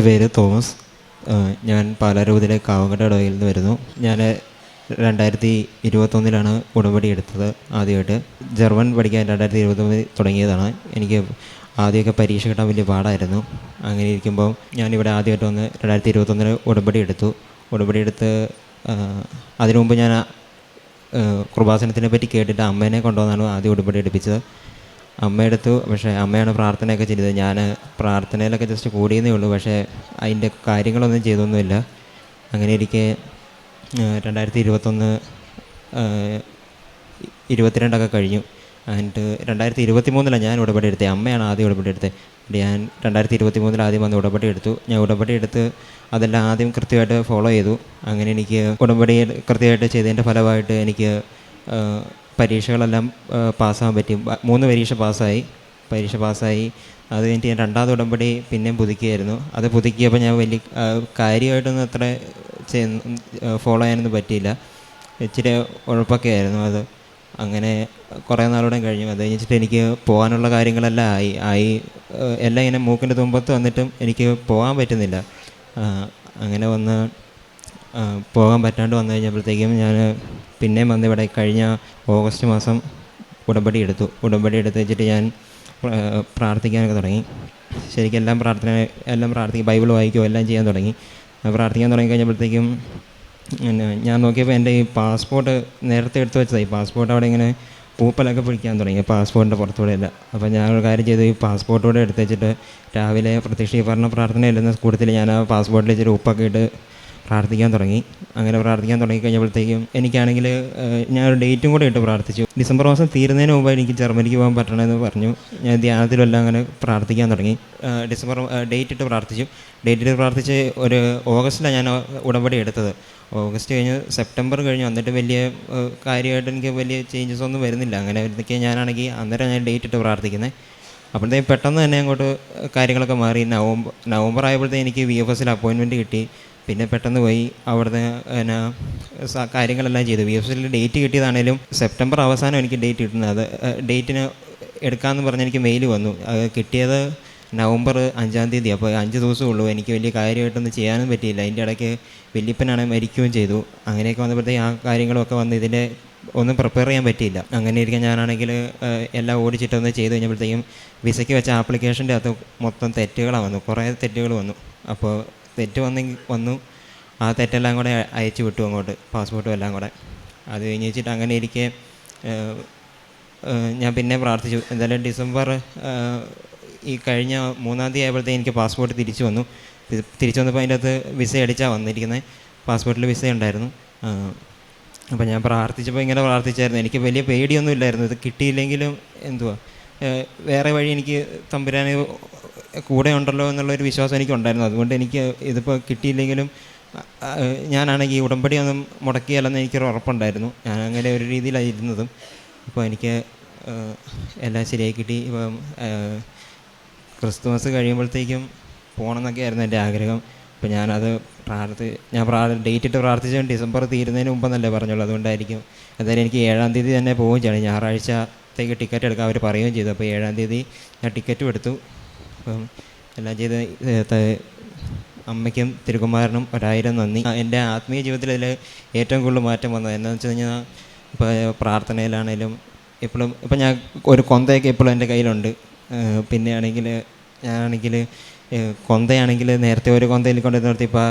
എന്റെ പേര് തോമസ്. ഞാൻ പാലാരൂപത്തിലെ കാവങ്കട്ട ഇടവയിൽ നിന്ന് വരുന്നു. ഞാൻ രണ്ടായിരത്തി ഇരുപത്തൊന്നിലാണ് ഉടമ്പടി എടുത്തത് ആദ്യമായിട്ട്. ജർമ്മൻ പഠിക്കാൻ രണ്ടായിരത്തി ഇരുപത്തൊന്നിൽ തുടങ്ങിയതാണ്. എനിക്ക് ആദ്യമൊക്കെ പരീക്ഷ കിട്ടാൻ വലിയ പാടായിരുന്നു. അങ്ങനെ ഇരിക്കുമ്പോൾ ഞാനിവിടെ ആദ്യമായിട്ട് വന്ന് രണ്ടായിരത്തി ഇരുപത്തൊന്നിൽ ഉടമ്പടി എടുത്തു. ഉടമ്പടി എടുത്ത് അതിനു മുമ്പ് ഞാൻ കുർബാസനത്തിനെ പറ്റി കേട്ടിട്ട് അമ്മേനെ കൊണ്ടുവന്നാണ് ആദ്യം ഉടമ്പടി എടുപ്പിച്ചത്. അമ്മ എടുത്തു. പക്ഷേ അമ്മയാണ് പ്രാർത്ഥനയൊക്കെ ചെയ്തത്. ഞാൻ പ്രാർത്ഥനയിലൊക്കെ ജസ്റ്റ് കൂടിയെന്നേ ഉള്ളൂ. പക്ഷേ അതിന്റെ കാര്യങ്ങളൊന്നും ചെയ്തൊന്നുമില്ല. അങ്ങനെ ഇരിക്കെ രണ്ടായിരത്തി ഇരുപത്തൊന്ന് ഇരുപത്തിരണ്ടൊക്കെ കഴിഞ്ഞു. എന്നിട്ട് രണ്ടായിരത്തി ഇരുപത്തി മൂന്നിലാണ് ഞാൻ ഉടപടി എടുത്തത് അമ്മയാണ് ആദ്യം ഉടപടി എടുത്തത് ഞാൻ രണ്ടായിരത്തി ഇരുപത്തി മൂന്നിൽ ആദ്യം വന്ന് ഉടപടി എടുത്തു. ഞാൻ ഉടപടി എടുത്ത് അതെല്ലാം ആദ്യം കൃത്യമായിട്ട് ഫോളോ ചെയ്തു. അങ്ങനെ എനിക്ക് ഉടമ്പടി കൃത്യമായിട്ട് ചെയ്തതിന്റെ ഫലമായിട്ട് എനിക്ക് പരീക്ഷകളെല്ലാം പാസ്സാകാൻ പറ്റി. മൂന്ന് പരീക്ഷ പാസ്സായി. പരീക്ഷ പാസ്സായി. അത് കഴിഞ്ഞിട്ട് ഞാൻ രണ്ടാമത് ഉടമ്പടി പിന്നെയും പുതുക്കിയായിരുന്നു. അത് പുതുക്കിയപ്പോൾ ഞാൻ വലിയ കാര്യമായിട്ടൊന്നും അത്ര ഫോളോ ചെയ്യാനൊന്നും പറ്റിയില്ല. ഇച്ചിരി ഉഴപ്പൊക്കെ ആയിരുന്നു അത്. അങ്ങനെ കുറേ നാളോടെ കഴിഞ്ഞു. അത് കഴിഞ്ഞിട്ട് എനിക്ക് പോകാനുള്ള കാര്യങ്ങളെല്ലാം ആയി ആയി. എല്ലാം ഇങ്ങനെ മൂക്കിന്റെ തുമ്പത്ത് വന്നിട്ടും എനിക്ക് പോകാൻ പറ്റുന്നില്ല. അങ്ങനെ വന്ന് പോകാൻ പറ്റാണ്ട് വന്നു കഴിഞ്ഞപ്പോഴത്തേക്കും ഞാൻ പിന്നെയും വന്ന് ഇവിടെ കഴിഞ്ഞ ഓഗസ്റ്റ് മാസം ഉടമ്പടി എടുത്തു. ഉടമ്പടി എടുത്ത് വെച്ചിട്ട് ഞാൻ പ്രാർത്ഥിക്കാനൊക്കെ തുടങ്ങി. ശരിക്കും എല്ലാം പ്രാർത്ഥന എല്ലാം പ്രാർത്ഥിക്കും. ബൈബിൾ വായിക്കുകയോ എല്ലാം ചെയ്യാൻ തുടങ്ങി. പ്രാർത്ഥിക്കാൻ തുടങ്ങി കഴിഞ്ഞപ്പോഴത്തേക്കും പിന്നെ ഞാൻ നോക്കിയപ്പോൾ എന്റെ ഈ പാസ്പോർട്ട് നേരത്തെ എടുത്ത് വെച്ചതായി പാസ്പോർട്ട് അവിടെ ഇങ്ങനെ പൂപ്പലൊക്കെ പിടിക്കാൻ തുടങ്ങി. പാസ്പോർട്ടിന്റെ പുറത്തൂടെ ഇല്ല അപ്പോൾ ഞാൻ ഒരു കാര്യം ചെയ്തു. ഈ പാസ്പോർട്ടോടെ എടുത്ത് വെച്ചിട്ട് രാവിലെ പ്രത്യക്ഷീകരണ പ്രാർത്ഥന എല്ലുന്ന കൂട്ടത്തിൽ ഞാൻ ആ പാസ്പോർട്ടിൽ ഇച്ചിരി ഉപ്പൊക്കെ ഇട്ട് പ്രാർത്ഥിക്കാൻ തുടങ്ങി. അങ്ങനെ പ്രാർത്ഥിക്കാൻ തുടങ്ങി കഴിഞ്ഞപ്പോഴത്തേക്കും എനിക്കാണെങ്കിൽ ഞാൻ ഒരു ഡേറ്റും കൂടെ ഇട്ട് പ്രാർത്ഥിച്ചു. ഡിസംബർ മാസം തീരുന്നതിന് മുമ്പ് എനിക്ക് ജർമ്മനിക്ക് പോകാൻ പറ്റണമെന്ന് പറഞ്ഞു. ഞാൻ ധ്യാനത്തിലെല്ലാം അങ്ങനെ പ്രാർത്ഥിക്കാൻ തുടങ്ങി. ഡിസംബർ ഡേറ്റ് ഇട്ട് പ്രാർത്ഥിച്ചു. ഡേറ്റ് ഇട്ട് പ്രാർത്ഥിച്ച് ഒരു ഓഗസ്റ്റിലാണ് ഞാൻ ഉടമ്പടി എടുത്തത്. ഓഗസ്റ്റ് കഴിഞ്ഞ് സെപ്റ്റംബർ കഴിഞ്ഞു എന്നിട്ട് വലിയ കാര്യമായിട്ട് എനിക്ക് വലിയ ചേഞ്ചസ് ഒന്നും വരുന്നില്ല. അങ്ങനെ വരുന്നൊക്കെ ഞാനാണെങ്കിൽ അന്നേരം ഞാൻ ഡേറ്റ് ഇട്ട് പ്രാർത്ഥിക്കുന്നത് അപ്പോഴത്തേക്കും പെട്ടെന്ന് തന്നെ അങ്ങോട്ട് കാര്യങ്ങളൊക്കെ മാറി. നവംബർ നവംബർ ആയപ്പോഴത്തേക്കും എനിക്ക് വി എഫ് എസിൽ അപ്പോയിൻമെന്റ് കിട്ടി. പിന്നെ പെട്ടെന്ന് പോയി അവിടുന്ന് എന്നാ കാര്യങ്ങളെല്ലാം ചെയ്തു. വി എഫ് എസിൽ ഡേറ്റ് കിട്ടിയതാണേലും സെപ്റ്റംബർ അവസാനം എനിക്ക് ഡേറ്റ് കിട്ടുന്നത്. അത് ഡേറ്റിന് എടുക്കാമെന്ന് പറഞ്ഞ് എനിക്ക് മെയിൽ വന്നു. അത് കിട്ടിയത് നവംബർ അഞ്ചാം തീയതി. അപ്പോൾ അഞ്ച് ദിവസമേ ഉള്ളൂ. എനിക്ക് വലിയ കാര്യമായിട്ടൊന്നും ചെയ്യാനും പറ്റിയില്ല. അതിന്റെ ഇടയ്ക്ക് വല്യപ്പനാണ് മരിക്കുകയും ചെയ്തു. അങ്ങനെയൊക്കെ വന്നപ്പോഴത്തേക്ക് ആ കാര്യങ്ങളൊക്കെ വന്ന് ഇതിന്റെ ഒന്നും പ്രിപ്പയർ ചെയ്യാൻ പറ്റിയില്ല. അങ്ങനെ ഇരിക്കാൻ ഞാനാണെങ്കിൽ എല്ലാം ഓടിച്ചിട്ടൊന്ന് ചെയ്ത് കഴിഞ്ഞപ്പോഴത്തേക്കും വിസയ്ക്ക് വെച്ച ആപ്ലിക്കേഷന്റെ അകത്ത് മൊത്തം തെറ്റുകളാണ് വന്നു. കുറേ തെറ്റുകൾ വന്നു. അപ്പോൾ തെറ്റ് വന്നെങ്കിൽ വന്നു. ആ തെറ്റെല്ലാം കൂടെ അയച്ചു വിട്ടു അങ്ങോട്ട്. പാസ്പോർട്ടും എല്ലാം കൂടെ. അത് കഴിഞ്ഞ് വെച്ചിട്ട് അങ്ങനെ ഇരിക്കെ ഞാൻ പിന്നെ പ്രാർത്ഥിച്ചു. എന്തായാലും ഡിസംബർ ഈ കഴിഞ്ഞ മൂന്നാം തീയതി ആയപ്പോഴത്തേക്ക് എനിക്ക് പാസ്പോർട്ട് തിരിച്ചു വന്നു. തിരിച്ചു വന്നപ്പോൾ അതിന്റെ അകത്ത് വിസ അടിച്ചാണ് വന്നിരിക്കുന്നത് പാസ്പോർട്ടിൽ വിസ ഉണ്ടായിരുന്നു. അപ്പോൾ ഞാൻ പ്രാർത്ഥിച്ചപ്പോൾ ഇങ്ങനെ പ്രാർത്ഥിച്ചായിരുന്നു. എനിക്ക് വലിയ പേടിയൊന്നും ഇല്ലായിരുന്നു. ഇത് കിട്ടിയില്ലെങ്കിലും എന്തുവാ? വേറെ വഴി എനിക്ക് തമ്പുരാൻ കൂടെ ഉണ്ടല്ലോ എന്നുള്ളൊരു വിശ്വാസം എനിക്കുണ്ടായിരുന്നു. അതുകൊണ്ട് എനിക്ക് ഇതിപ്പോൾ കിട്ടിയില്ലെങ്കിലും ഞാനാണെങ്കിൽ ഈ ഉടമ്പടി ഒന്നും മുടക്കിയല്ലെന്ന് എനിക്കൊരു ഉറപ്പുണ്ടായിരുന്നു. ഞാൻ അങ്ങനെ ഒരു രീതിയിലായിരുന്നതും അപ്പോൾ എനിക്ക് എല്ലാം ശരിയായി കിട്ടി. ഇപ്പം ക്രിസ്തുമസ് കഴിയുമ്പോഴത്തേക്കും പോകണമെന്നൊക്കെ ആയിരുന്നു എന്റെ ആഗ്രഹം. അപ്പോൾ ഞാനത് പ്രാർത്ഥി ഞാൻ പ്രാ ഡേറ്റ് ഇട്ട് പ്രാർത്ഥിച്ചു ഡിസംബർ തീരുന്നതിന് മുമ്പെന്നല്ലേ പറഞ്ഞുള്ളൂ. അതുകൊണ്ടായിരിക്കും എന്തായാലും എനിക്ക് ഏഴാം തീയതി തന്നെ പോവുകയും ചെയ്യണം. ഞായറാഴ്ചത്തേക്ക് ടിക്കറ്റ് എടുക്കാൻ അവർ പറയുകയും ചെയ്തു. അപ്പോൾ ഏഴാം തീയതി ഞാൻ ടിക്കറ്റും എടുത്തു. അപ്പം എല്ലാം ചെയ്ത് അമ്മയ്ക്കും തിരുകുമാരനും ഒരായിരം നന്ദി. എന്റെ ആത്മീയ ജീവിതത്തിൽ ഇതിൽ ഏറ്റവും കൂടുതൽ മാറ്റം വന്നത് എന്താണെന്ന് വെച്ച് കഴിഞ്ഞാൽ ഇപ്പോൾ പ്രാർത്ഥനയിലാണേലും എപ്പോഴും ഇപ്പം ഞാൻ ഒരു കൊന്തയൊക്കെ എപ്പോഴും എന്റെ കയ്യിലുണ്ട്. പിന്നെയാണെങ്കിൽ ഞാനാണെങ്കിൽ കൊന്തയാണെങ്കിൽ നേരത്തെ ഒരു കൊന്തയിൽ കൊണ്ട് നിർത്തി. ഇപ്പോൾ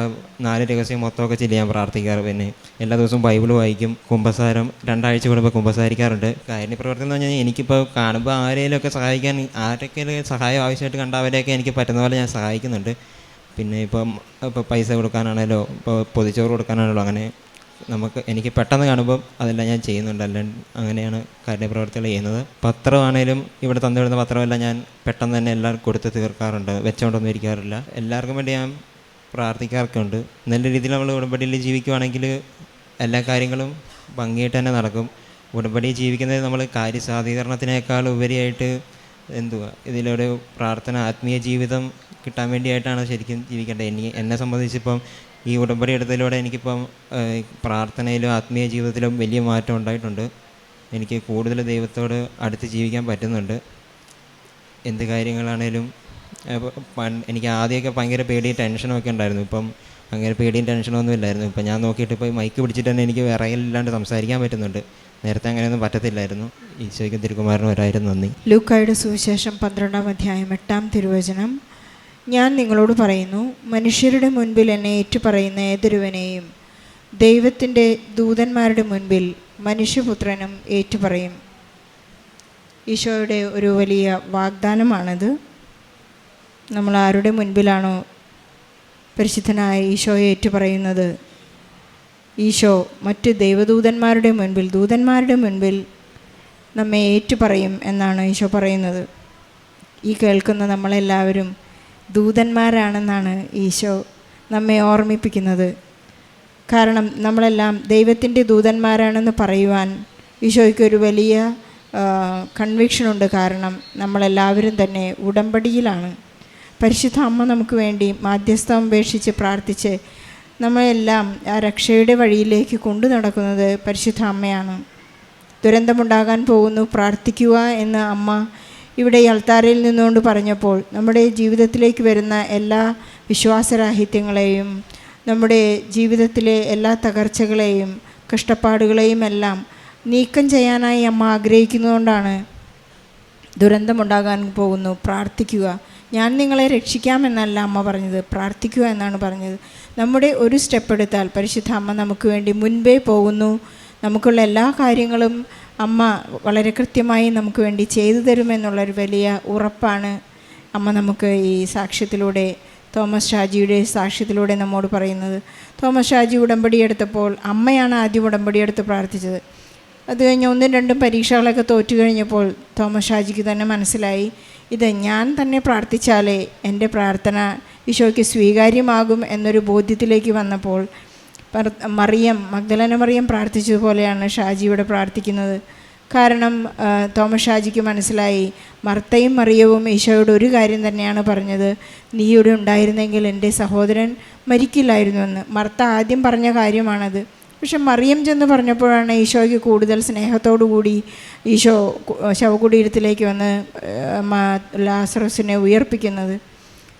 നാല് രഹസ്യം മൊത്തമൊക്കെ ചെല്ലി ഞാൻ പ്രാർത്ഥിക്കാറ്. പിന്നെ എല്ലാ ദിവസവും ബൈബിൾ വായിക്കും കുമ്പസാരം രണ്ടാഴ്ച കൂടുമ്പോൾ കുമ്പസാരിക്കാറുണ്ട്. കാരുണ്യ പ്രവർത്തനം എന്ന് പറഞ്ഞാൽ എനിക്കിപ്പോൾ കാണുമ്പോൾ ആരെങ്കിലുമൊക്കെ സഹായിക്കാൻ ആരൊക്കെ സഹായം ആവശ്യമായിട്ട് കണ്ട അവരെയൊക്കെ എനിക്ക് പറ്റുന്ന പോലെ ഞാൻ സഹായിക്കുന്നുണ്ട്. പിന്നെ ഇപ്പം ഇപ്പോൾ പൈസ കൊടുക്കാനാണേലോ ഇപ്പോൾ പൊതിച്ചോറ് കൊടുക്കാനാണല്ലോ അങ്ങനെ നമുക്ക് എനിക്ക് പെട്ടെന്ന് കാണുമ്പം അതെല്ലാം ഞാൻ ചെയ്യുന്നുണ്ട്. അല്ലാണ്ട് അങ്ങനെയാണ് കാര്യപ്രവർത്തികൾ ചെയ്യുന്നത്. പത്രമാണേലും ഇവിടെ തന്നുവിടുന്ന പത്രമെല്ലാം ഞാൻ പെട്ടെന്ന് തന്നെ എല്ലാവർക്കും കൊടുത്ത് തീർക്കാറുണ്ട്. വെച്ചുകൊണ്ടൊന്നും ഇരിക്കാറില്ല. എല്ലാവർക്കും വേണ്ടി ഞാൻ പ്രാർത്ഥിക്കാറൊക്കെയുണ്ട്. നല്ല രീതിയിൽ നമ്മൾ ഉടമ്പടിയിൽ ജീവിക്കുവാണെങ്കിൽ എല്ലാ കാര്യങ്ങളും ഭംഗിയായിട്ട് തന്നെ നടക്കും. ഉടമ്പടി ജീവിക്കുന്നത് നമ്മൾ കാര്യസാധീകരണത്തിനേക്കാൾ ഉപരിയായിട്ട് എന്തുവാ ഇതിലൊരു പ്രാർത്ഥന ആത്മീയ ജീവിതം കിട്ടാൻ വേണ്ടിയായിട്ടാണ് ശരിക്കും ജീവിക്കേണ്ടത്. എനിക്ക് എന്നെ സംബന്ധിച്ചിപ്പം ഈ ഉടമ്പടി എടുത്തതിലൂടെ എനിക്കിപ്പം പ്രാർത്ഥനയിലും ആത്മീയ ജീവിതത്തിലും വലിയ മാറ്റം ഉണ്ടായിട്ടുണ്ട്. എനിക്ക് കൂടുതൽ ദൈവത്തോട് അടുത്ത് ജീവിക്കാൻ പറ്റുന്നുണ്ട്. എന്ത് കാര്യങ്ങളാണേലും എനിക്ക് ആദ്യമൊക്കെ ഭയങ്കര പേടിയും ടെൻഷനും ഒക്കെ ഉണ്ടായിരുന്നു. ഇപ്പം അങ്ങനെ പേടിയും ടെൻഷനും ഒന്നും ഇല്ലായിരുന്നു. ഇപ്പം ഞാൻ നോക്കിയിട്ട് ഇപ്പോൾ മൈക്ക് പിടിച്ചിട്ട് തന്നെ എനിക്ക് വിറയലില്ലാണ്ട് സംസാരിക്കാൻ പറ്റുന്നുണ്ട്. നേരത്തെ അങ്ങനെയൊന്നും പറ്റത്തില്ലായിരുന്നു. ഈശോയ്ക്കും തിരുക്കുമാരനും ഒരായിരം നന്ദി. ലൂക്കായുടെ സുവിശേഷം പന്ത്രണ്ടാം അധ്യായം എട്ടാം തിരുവചനം. ഞാൻ നിങ്ങളോട് പറയുന്നു മനുഷ്യരുടെ മുൻപിൽ എന്നെ ഏറ്റുപറയുന്ന ഏതൊരുവനെയും ദൈവത്തിന്റെ ദൂതന്മാരുടെ മുൻപിൽ മനുഷ്യപുത്രനും ഏറ്റുപറയും. ഈശോയുടെ ഒരു വലിയ വാഗ്ദാനമാണത്. നമ്മൾ ആരുടെ മുൻപിലാണോ പരിശുദ്ധനായ ഈശോയെ ഏറ്റുപറയുന്നത്? ഈശോ മറ്റ് ദൈവദൂതന്മാരുടെ മുൻപിൽ ദൂതന്മാരുടെ മുൻപിൽ നമ്മെ ഏറ്റുപറയും എന്നാണ് ഈശോ പറയുന്നത്. ഈ കേൾക്കുന്ന നമ്മളെല്ലാവരും ദൂതന്മാരാണെന്നാണ് ഈശോ നമ്മെ ഓർമ്മിപ്പിക്കുന്നത്. കാരണം നമ്മളെല്ലാം ദൈവത്തിന്റെ ദൂതന്മാരാണെന്ന് പറയുവാൻ ഈശോയ്ക്കൊരു വലിയ കൺവിക്ഷനുണ്ട് കാരണം നമ്മളെല്ലാവരും തന്നെ ഉടമ്പടിയിലാണ്. പരിശുദ്ധ അമ്മ നമുക്ക് വേണ്ടി മാധ്യസ്ഥം ഉപേക്ഷിച്ച് പ്രാർത്ഥിച്ച് നമ്മളെല്ലാം ആ രക്ഷയുടെ വഴിയിലേക്ക് കൊണ്ടു നടക്കുന്നത് പരിശുദ്ധ അമ്മയാണ്. ദുരന്തമുണ്ടാകാൻ പോകുന്നു പ്രാർത്ഥിക്കുക എന്ന് അമ്മ ഇവിടെ ഈ അൾത്താരയിൽ നിന്നുകൊണ്ട് പറഞ്ഞപ്പോൾ നമ്മുടെ ജീവിതത്തിലേക്ക് വരുന്ന എല്ലാ വിശ്വാസരാഹിത്യങ്ങളെയും നമ്മുടെ ജീവിതത്തിലെ എല്ലാ തകർച്ചകളെയും കഷ്ടപ്പാടുകളെയും എല്ലാം നീക്കം ചെയ്യാനായി അമ്മ ആഗ്രഹിക്കുന്നതുകൊണ്ടാണ് ദുരന്തമുണ്ടാകാൻ പോകുന്നു. പ്രാർത്ഥിക്കുക. ഞാൻ നിങ്ങളെ രക്ഷിക്കാമെന്നല്ല അമ്മ പറഞ്ഞത്. പ്രാർത്ഥിക്കുക എന്നാണ് പറഞ്ഞത്. നമ്മുടെ ഒരു സ്റ്റെപ്പ് എടുത്താൽ പരിശുദ്ധ അമ്മ നമുക്ക് വേണ്ടി മുൻപേ പോകുന്നു. നമുക്കുള്ള എല്ലാ കാര്യങ്ങളും അമ്മ വളരെ കൃത്യമായി നമുക്ക് വേണ്ടി ചെയ്തു തരുമെന്നുള്ളൊരു വലിയ ഉറപ്പാണ്. അമ്മ നമുക്ക് ഈ സാക്ഷ്യത്തിലൂടെ തോമസ് ഷാജിയുടെ സാക്ഷ്യത്തിലൂടെ നമ്മോട് പറയുന്നത്. തോമസ് ഷാജി ഉടമ്പടി എടുത്തപ്പോൾ അമ്മയാണ് ആദ്യം ഉടമ്പടി എടുത്ത് പ്രാർത്ഥിച്ചത്. അത് കഴിഞ്ഞ് ഒന്നും രണ്ടും പരീക്ഷകളൊക്കെ തോറ്റു കഴിഞ്ഞപ്പോൾ തോമസ് ഷാജിക്ക് തന്നെ മനസ്സിലായി ഇത് ഞാൻ തന്നെ പ്രാർത്ഥിച്ചാലേ എന്റെ പ്രാർത്ഥന ഈശോയ്ക്ക് സ്വീകാര്യമാകും എന്നൊരു ബോധ്യത്തിലേക്ക് വന്നപ്പോൾ മറിയം മഗ്ദലന മറിയം പ്രാർത്ഥിച്ചതുപോലെയാണ് ഷാജി ഇവിടെ പ്രാർത്ഥിക്കുന്നത്. കാരണം തോമസ് ഷാജിക്ക് മനസ്സിലായി മർത്തയും മറിയവും ഈശോയോട് ഒരു കാര്യം തന്നെയാണ് പറഞ്ഞത്. നീ ഇവിടെ ഉണ്ടായിരുന്നെങ്കിൽ എന്റെ സഹോദരൻ മരിക്കില്ലായിരുന്നു എന്ന് മർത്ത ആദ്യം പറഞ്ഞ കാര്യമാണത്. പക്ഷെ മറിയം ചെന്ന് പറഞ്ഞപ്പോഴാണ് ഈശോയ്ക്ക് കൂടുതൽ സ്നേഹത്തോടുകൂടി ഈശോ ശവകുടീരത്തിലേക്ക് വന്ന് ലാസറസിനെ ഉയർപ്പിക്കുന്നത്.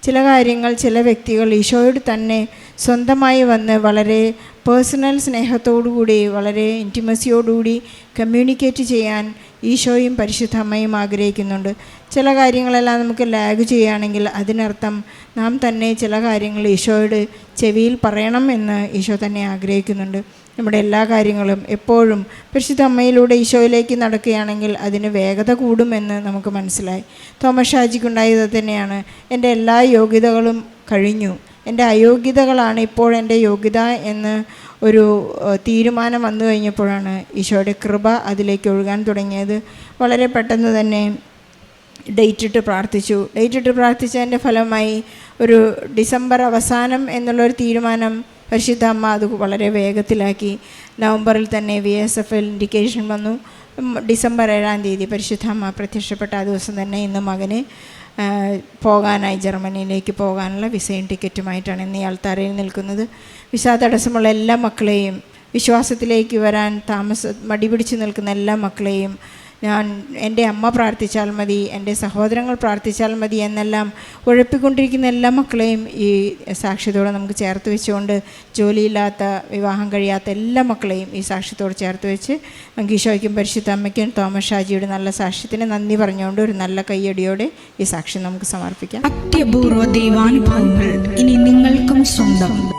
ചില കാര്യങ്ങൾ ചില വ്യക്തികൾ ഈശോയോട് തന്നെ സ്വന്തമായി വന്ന് വളരെ പേഴ്സണൽ സ്നേഹത്തോടുകൂടി വളരെ ഇന്റിമസിയോടുകൂടി കമ്മ്യൂണിക്കേറ്റ് ചെയ്യാൻ ഈശോയും പരിശുദ്ധ അമ്മയും ആഗ്രഹിക്കുന്നുണ്ട്. ചില കാര്യങ്ങളെല്ലാം നമുക്ക് ലാഗ് ചെയ്യുകയാണെങ്കിൽ അതിനർത്ഥം നാം തന്നെ ചില കാര്യങ്ങൾ ഈശോയോട് ചെവിയിൽ പറയണം എന്ന് ഈശോ തന്നെ ആഗ്രഹിക്കുന്നുണ്ട്. നമ്മുടെ എല്ലാ കാര്യങ്ങളും എപ്പോഴും പരിശുദ്ധ അമ്മയിലൂടെ ഈശോയിലേക്ക് നടക്കുകയാണെങ്കിൽ അതിന് വേഗത കൂടുമെന്ന് നമുക്ക് മനസ്സിലായി. തോമസ് ഷാജിക്കുണ്ടായത് തന്നെയാണ്. എന്റെ എല്ലാ യോഗ്യതകളും കഴിഞ്ഞു. എന്റെ അയോഗ്യതകളാണ് ഇപ്പോൾ എന്റെ യോഗ്യത എന്ന് ഒരു തീരുമാനം വന്നു കഴിഞ്ഞപ്പോഴാണ് ഈശോയുടെ കൃപ അതിലേക്ക് ഒഴുകാൻ തുടങ്ങിയത്. വളരെ പെട്ടെന്ന് തന്നെ ഡേറ്റ് ഇട്ട് പ്രാർത്ഥിച്ചു. ഡേറ്റ് ഇട്ട് പ്രാർത്ഥിച്ചതിന്റെ ഫലമായി ഒരു ഡിസംബർ അവസാനം എന്നുള്ളൊരു തീരുമാനം പരിശുദ്ധ അമ്മ അത് വളരെ വേഗത്തിലാക്കി. നവംബറിൽ തന്നെ V S F L indication വന്നു. ഡിസംബർ ഏഴാം തീയതി പരിശുദ്ധ അമ്മ പ്രത്യക്ഷപ്പെട്ട ആ ദിവസം തന്നെ ഇന്ന് മകന് പോകാനായി ജർമ്മനിയിലേക്ക് പോകാനുള്ള വിസയും ടിക്കറ്റുമായിട്ടാണ് ഇന്ന് ഈ തറയിൽ നിൽക്കുന്നത്. വിസ തടസ്സമുള്ള എല്ലാ മക്കളെയും വിശ്വാസത്തിലേക്ക് വരാൻ താമസ മടി പിടിച്ചു നിൽക്കുന്ന എല്ലാ മക്കളെയും ഞാൻ എന്റെ അമ്മ പ്രാർത്ഥിച്ചാൽ മതി എന്റെ സഹോദരങ്ങൾ പ്രാർത്ഥിച്ചാൽ മതി എന്നെല്ലാം ഉഴപ്പിക്കൊണ്ടിരിക്കുന്ന എല്ലാ മക്കളെയും ഈ സാക്ഷ്യത്തോടെ നമുക്ക് ചേർത്ത് വെച്ചുകൊണ്ട് ജോലിയില്ലാത്ത വിവാഹം കഴിയാത്ത എല്ലാ മക്കളെയും ഈ സാക്ഷ്യത്തോട് ചേർത്ത് വെച്ച് ഈശോയ്ക്കും പരിശുദ്ധ അമ്മയ്ക്കും തോമസ് ഷാജിയുടെ നല്ല സാക്ഷ്യത്തിന് നന്ദി പറഞ്ഞുകൊണ്ട് ഒരു നല്ല കയ്യടിയോടെ ഈ സാക്ഷ്യം നമുക്ക് സമർപ്പിക്കാം. അത്യപൂർവ ദൈവാനുഭവങ്ങൾ ഇനി നിങ്ങൾക്കും സ്വന്തം. ഈ